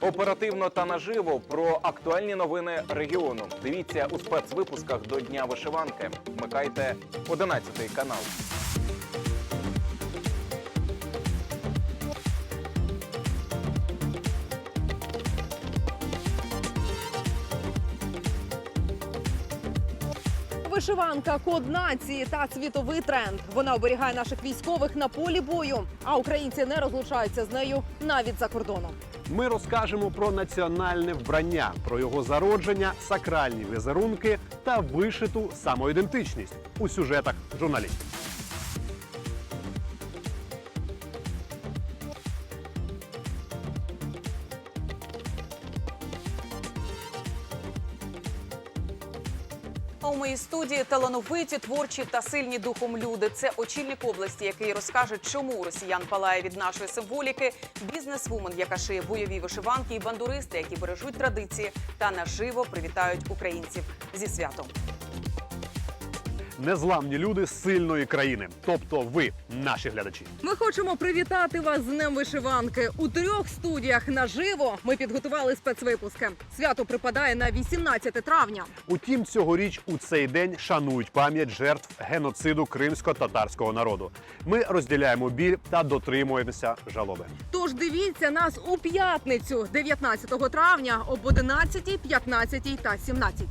Оперативно та наживо про актуальні новини регіону. Дивіться у спецвипусках до Дня вишиванки. Вмикайте 11 канал. Вишиванка код нації та світовий тренд. Вона оберігає наших військових на полі бою, а українці не розлучаються з нею навіть за кордоном. Ми розкажемо про національне вбрання, про його зародження, сакральні візерунки та вишиту самоідентичність у сюжетах журналістів. А у моїй студії талановиті, творчі та сильні духом люди. Це очільник області, який розкаже, чому росіян палає від нашої символіки, бізнес-вумен, яка шиє бойові вишиванки, і бандуристи, які бережуть традиції та наживо привітають українців зі святом. Незламні люди сильної країни, тобто ви, наші глядачі. Ми хочемо привітати вас з Днем вишиванки. У трьох студіях наживо ми підготували спецвипуски. Свято припадає на 18 травня. Утім, цьогоріч у цей день шанують пам'ять жертв геноциду кримсько-татарського народу. Ми розділяємо біль та дотримуємося жалоби. Тож дивіться нас у п'ятницю, 19 травня, об 11, 15 та 17.